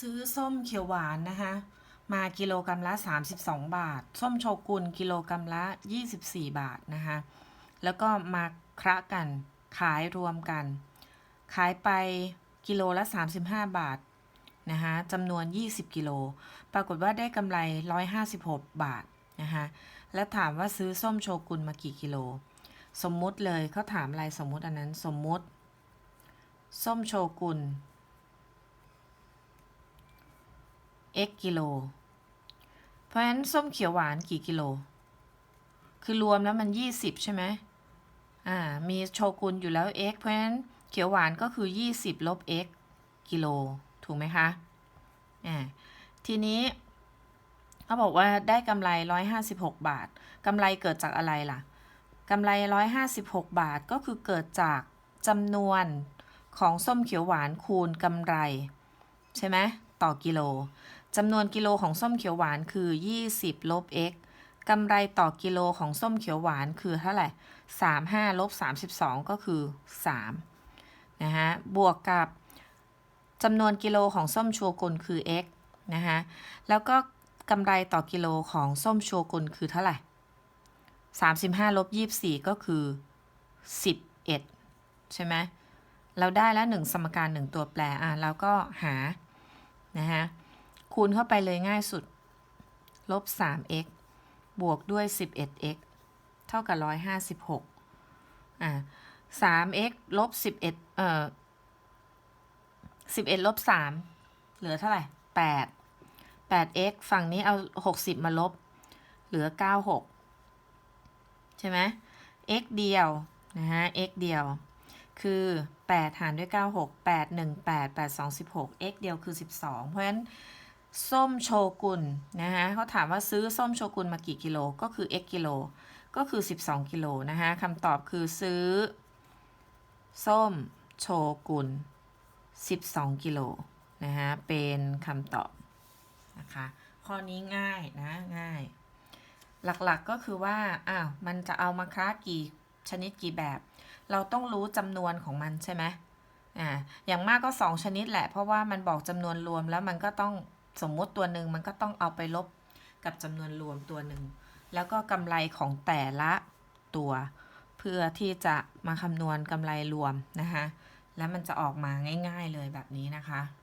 ซื้อส้มเขียวหวานนะคะ มากิโลกรัมละ 32 บาท ส้มโชกุนกิโลกรัมละ 24 บาทนะคะแล้วก็มาคระกันขายรวมกัน ขายไปกิโลละ 35 บาทนะคะจำนวน 20 กิโล ปรากฏว่าได้กำไร 156 บาทนะคะแล้วถามว่าซื้อส้มโชกุนมากี่กิโล สมมุติเลยเขาถามอะไรสมมุติอันนั้นสมมุติ ส้มโชกุน x กิโล เพราะฉะนั้นส้มเขียวหวานกี่กิโล คือรวมแล้วมัน 20 ใช่ไหมอ่า มีโชกุนอยู่แล้ว x เพราะฉะนั้นเขียวหวานก็คือ 20 ลบ x กิโล ถูกไหมคะ อ่า ทีนี้เขาบอกว่าได้กำไร 156 บาท กำไรเกิดจากอะไรล่ะ กำไร 156 บาทก็คือเกิดจากจำนวนของส้มเขียวหวานคูณกำไร ใช่ไหมต่อกิโล จำนวนกิโลของส้มเขียวหวานคือ 20 ลบ x กำไรต่อกิโลของส้มเขียวหวานคือเท่าไหร่ 35 ลบ 32 ก็คือ 3 นะฮะ บวกกับจำนวนกิโลของส้มโชกุนคือ x นะฮะแล้วก็กำไรต่อกิโลของส้มโชกุนคือเท่าไหร่ 35 ลบ 24 ก็คือ 11 ใช่ไหม เราได้แล้ว 1 สมการ 1 ตัวแปร อะ แล้วก็หา นะฮะ คูณเข้าไปเลยง่ายสุด ลบ 3x บวกด้วย 11x เท่ากับ 156อ่า 3x ลบ 11 เอ่อ 11 ลบ 3 เหลือเท่าไหร่ 8 8x ฝั่งนี้เอา 60 มาลบ เหลือ 96 ใช่ไหม x เดียว นะฮะ x เดียว คือ 8 หารด้วย 96 8 1 8 8 2 16 x เดียวคือ 12 เพราะฉะนั้น ส้มโชกุนนะฮะเขาถามว่าซื้อส้มโชกุนมากี่กิโลก็คือ x กิโลก็คือ 12 กิโลนะคะคำตอบคือซื้อ ส้มโชกุน12 กิโลนะฮะเป็นคำตอบนะคะข้อนี้ง่ายนะง่าย หลักๆก็คือว่าอ้าวมันจะเอามาค้ากี่ชนิดกี่แบบ เราต้องรู้จำนวนของมันใช่ไหมอ่าอย่างมากก็ 2 ชนิดแหละ เพราะว่ามันบอกจำนวนรวมแล้วมันก็ต้อง สมมุติตัวหนึ่งมันก็ต้องเอาไปลบกับจำนวนรวมตัวหนึ่ง แล้วก็กำไรของแต่ละตัว เพื่อที่จะมาคำนวณกำไรรวมนะคะ แล้วมันจะออกมาง่าย ๆเลยแบบนี้นะคะ